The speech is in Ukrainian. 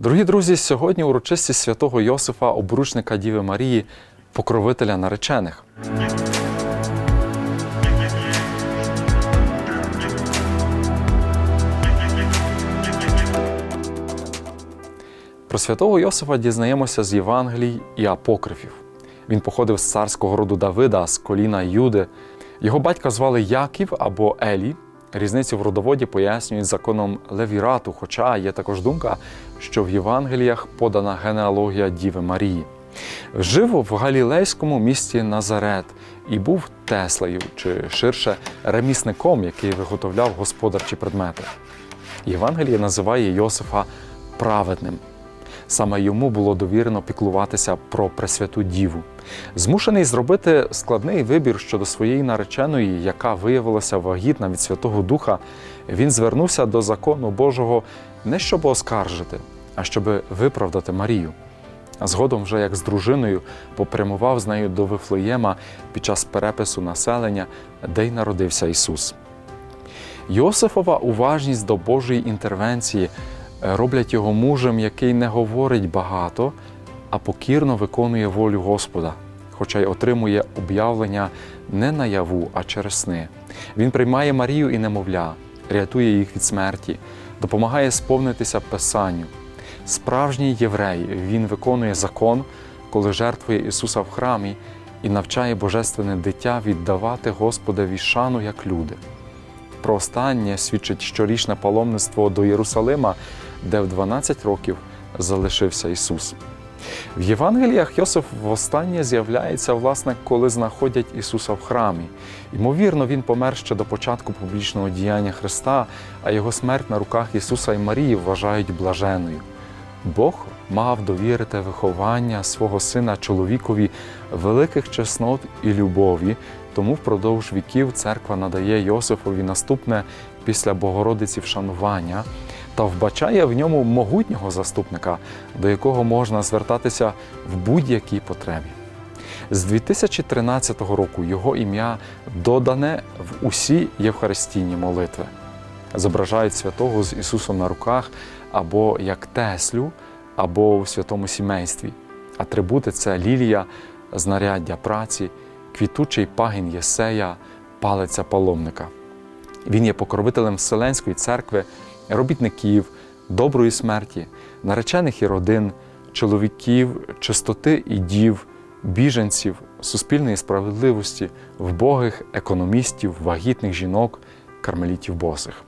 Дорогі друзі, сьогодні урочисті святого Йосифа, обручника Діви Марії, покровителя наречених. Про святого Йосифа дізнаємося з Євангелій і апокрифів. Він походив з царського роду Давида, з коліна Юди. Його батька звали Яків або Елі. Різницю в родоводі пояснюють законом Левірату, хоча є також думка, що в Євангеліях подана генеалогія Діви Марії. Жив в галілейському місті Назарет і був теслею, чи ширше ремісником, який виготовляв господарчі предмети. Євангеліє називає Йосифа праведним. Саме йому було довірено піклуватися про Пресвяту Діву. Змушений зробити складний вибір щодо своєї нареченої, яка виявилася вагітна від Святого Духа, він звернувся до закону Божого не щоб оскаржити, а щоб виправдати Марію. А згодом, вже як з дружиною, попрямував з нею до Вифлеєма під час перепису населення, де й народився Ісус. Йосифова уважність до Божої інтервенції роблять його мужем, який не говорить багато, а покірно виконує волю Господа, хоча й отримує об'явлення не наяву, а через сни. Він приймає Марію і немовля, рятує їх від смерті, допомагає сповнитися Писанню. Справжній єврей він виконує закон, коли жертвує Ісуса в храмі і навчає божественне дитя віддавати Господові шану як люди. Про останнє свідчить щорічне паломництво до Єрусалима, де в 12 років залишився Ісус. В Євангеліях Йосиф востаннє з'являється, власне, коли знаходять Ісуса в храмі. Ймовірно, він помер ще до початку публічного діяння Христа, а його смерть на руках Ісуса і Марії вважають блаженою. Бог мав довірити виховання свого сина чоловікові великих чеснот і любові, тому впродовж віків церква надає Йосифові наступне після Богородиці вшанування та вбачає в ньому могутнього заступника, до якого можна звертатися в будь-якій потребі. З 2013 року його ім'я додане в усі євхаристійні молитви. Зображають святого з Ісусом на руках або як Теслю, або в святому сімействі. Атрибути це лілія, знаряддя праці, квітучий пагін Єсея, палиця паломника. Він є покровителем Вселенської церкви, робітників, доброї смерті, наречених і родин, чоловіків, чистоти і дів, біженців, суспільної справедливості, вбогих економістів, вагітних жінок, кармелітів босих.